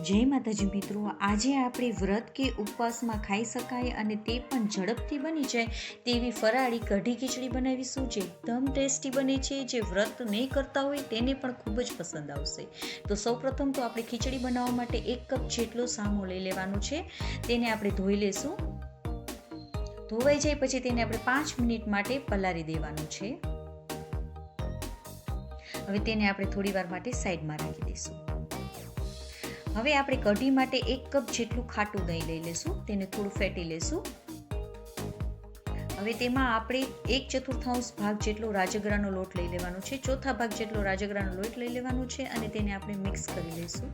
જય માતાજી મિત્રો, આજે આપણે વ્રત કે ઉપવાસમાં ખાઈ શકાય અને તે પણ ઝડપથી બની જાય તેવી ફરાળી કઢી ખીચડી બનાવીશું જે એકદમ ટેસ્ટી બને છે, જે વ્રત નહીં કરતા હોય તેને પણ ખૂબ જ પસંદ આવશે. તો સૌપ્રથમ તો આપણે ખીચડી બનાવવા માટે એક કપ જેટલો સામો લઈ લેવાનો છે, તેને આપણે ધોઈ લેશું. ધોવાઈ જાય પછી તેને આપણે પાંચ મિનિટ માટે પલાળી દેવાનું છે. હવે તેને આપણે થોડી વાર માટે સાઈડમાં રાખી દઈશું. હવે આપણે કઢી માટે એક કપ જેટલું ખાટું દહીં લઈ લેશું, તેને થોડું ફેટી લેશું. હવે તેમાં આપણે એક ચતુર્થાંશ ભાગ જેટલો રાજગરાનો લોટ લઈ લેવાનો છે, ચોથા ભાગ જેટલો રાજગરાનો લોટ લઈ લેવાનો છે અને તેને આપણે મિક્સ કરી લઈશું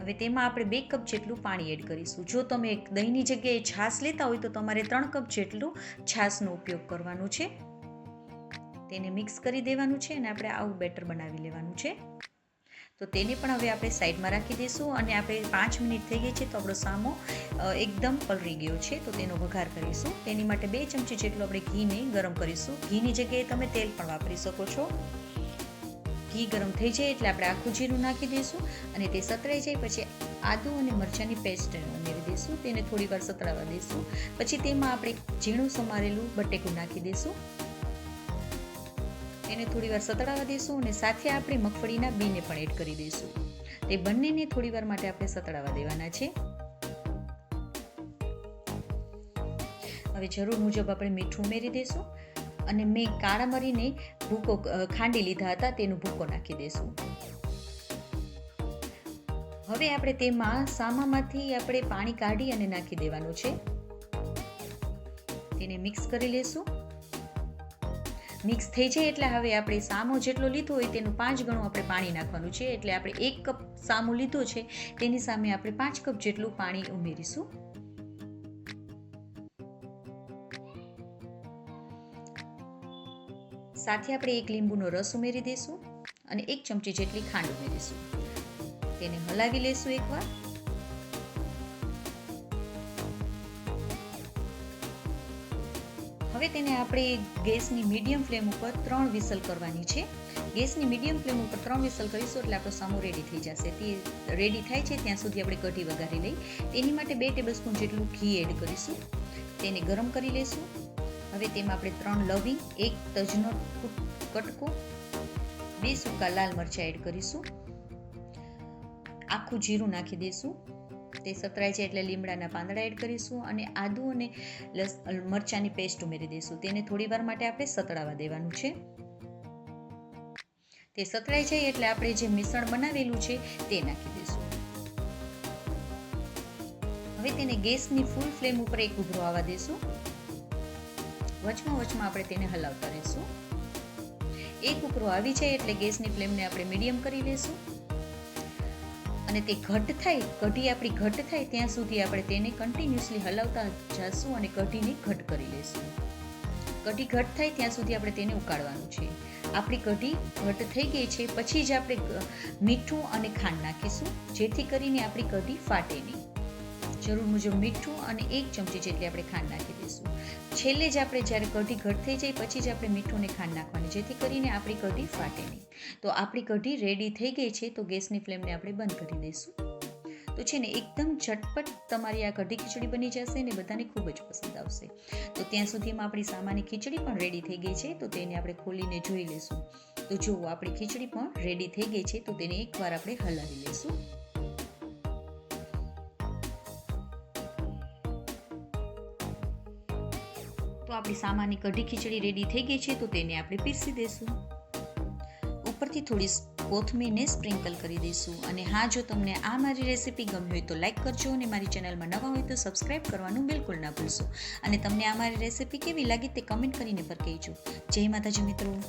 હવે તેમાં આપણે બે કપ જેટલું પાણી એડ કરીશું. જો તમે દહીંની જગ્યાએ છાશ લેતા હોય તો તમારે ત્રણ કપ જેટલું છાશનો ઉપયોગ કરવાનો છે. તેને મિક્સ કરી દેવાનું છે અને આપણે આવું બેટર બનાવી લેવાનું છે. તો તેને પણ હવે આપણે સાઈડમાં રાખી દઈશું અને આપણે પાંચ મિનિટ થઈ ગઈ છે તો આપણો સામો એકદમ પલળી ગયો છે તો તેનો વઘાર કરીશું. તેની માટે બે ચમચી જેટલું આપણે ઘીને ગરમ કરીશું. ઘીની જગ્યાએ તમે તેલ પણ વાપરી શકો છો. ઘી ગરમ થઈ જાય એટલે આપણે આખું જીરું નાખી દઈશું અને તે સતરાઈ જાય પછી આદું અને મરચાંની પેસ્ટ ઉમેરી દઈશું. તેને થોડી વાર સતરાવા દઈશું. પછી તેમાં આપણે ઝીણું સમારેલું બટેકું નાખી દઈશું. તેને થોડીવાર સતડાવા દઈશું અને સાથે આપણે મગફળીના બીને પણ એડ કરી દઈશું. તે બંનેને થોડી વાર માટે આપણે સતડાવા દેવાના છે. હવે જરૂર મુજબ આપણે મીઠું ઉમેરી દઈશું અને મેં કાળા મરીને ભૂકો ખાંડી લીધા હતા, તેનો ભૂકો નાખી દઈશું હવે આપણે તેમાં સામામાંથી આપણે પાણી કાઢી અને નાખી દેવાનું છે. તેને મિક્સ કરી લેશું. મિક્સ થઈ જાય એટલે હવે આપણે સામો જેટલો લીધો હોય તેનું પાંચ ગણું આપણે પાણી નાખવાનું છે. એટલે આપણે એક કપ સામો લીધો છે. તેની સામે આપણે પાંચ કપ જેટલું પાણી ઉમેરીશું. સાથે આપણે એક લીંબુનો રસ ઉમેરી દઈશું અને એક ચમચી જેટલી ખાંડ ઉમેરીશું. તેને હલાવી લેશું એકવાર. હવે તેને આપણે ગેસની મીડિયમ ફ્લેમ ઉપર ત્રણ વિસલ કરવાની છે. ગેસની મીડિયમ ફ્લેમ ઉપર ત્રણ વિસલ કરીશું એટલે આપણો સામો રેડી થઈ જશે. તે રેડી થાય છે ત્યાં સુધી આપણે કઢી વઘારી લઈ. તેની માટે બે ટેબલસ્પૂન જેટલું ઘી એડ કરીશું. તેને ગરમ કરી લઈશું. હવે તેમાં આપણે ત્રણ લવિંગ, એક તજનો કટકો, બે સૂકા લાલ મરચાં એડ કરીશું. આખું જીરું નાખી દઈશું. તે સતરાય છે એટલે લીમડાના પાંદડા એડ કરીશું અને આદુ અને લસ, મરચાંની પેસ્ટ ઉમેરી દઈશું. તેને થોડી વાર માટે આપણે સતળાવા દેવાનું છે. તે સતરાઈ જાય એટલે આપણે જે મિશ્રણ બનાવેલું છે તે નાખી દઈશું. હવે તેને ગેસની ફૂલ ફ્લેમ ઉપર એક ઉભરો આવવા દઈશું. વચમાં વચમાં આપણે તેને હલાવતા રહીશું. એક ઉભરો આવી જાય એટલે ગેસની ફ્લેમને આપણે મીડિયમ કરી લઈશું. અને તે ઘટ થાય કઢી આપણી ઘટ થાય, ત્યાં સુધી આપણે તેને કન્ટિન્યુઅસલી હલાવતા જશું અને કઢીને ઘટ કરી લઈશું કઢી ઘટ થાય ત્યાં સુધી આપણે તેને ઉકાળવાનું છે. આપણી કઢી ઘટ થઈ ગઈ છે, પછી જ આપણે મીઠું અને ખાંડ નાખીશું, જેથી કરીને આપણી કઢી ફાટે નહીં. જરૂર મુજબ મીઠું અને એક ચમચી જેટલી આપણે ખાંડ નાખી દઈશું. છેલ્લે જ આપણે જ્યારે કઢી ઘટ થઈ જાય પછી જ આપણે મીઠું ને ખાંડ નાખવાની, જેથી કરીને આપણી કઢી ફાટે નહીં. તો આપણી કઢી રેડી થઈ ગઈ છે, તો ગેસની ફ્લેમને આપણે બંધ કરી દઈશું. તો છે ને, એકદમ ઝટપટ તમારી આ કઢી ખીચડી બની જશે ને બધાને ખૂબ જ પસંદ આવશે. તો ત્યાં સુધીમાં આપણી સામાન્ય ખીચડી પણ રેડી થઈ ગઈ છે, તો તેને આપણે ખોલીને જોઈ લઈશું. તો જુઓ, આપણી ખીચડી પણ રેડી થઈ ગઈ છે, તો તેને એકવાર આપણે હલાવી લઈશું. તો આપણી સામાની કઢી ખીચડી રેડી થઈ ગઈ છે, તો તેને આપણે પીરસી દઈશું. ઉપરથી થોડી કોથમીરને સ્પ્રિંકલ કરી દઈશું. અને હા, જો તમને આ મારી રેસીપી ગમી હોય તો લાઇક કરજો અને મારી ચેનલમાં નવા હોય તો સબસ્ક્રાઈબ કરવાનું બિલકુલ ના ભૂલશો. અને તમને આ મારી રેસીપી કેવી લાગી તે કમેન્ટ કરીને પર કહેજો. જય માતાજી મિત્રો.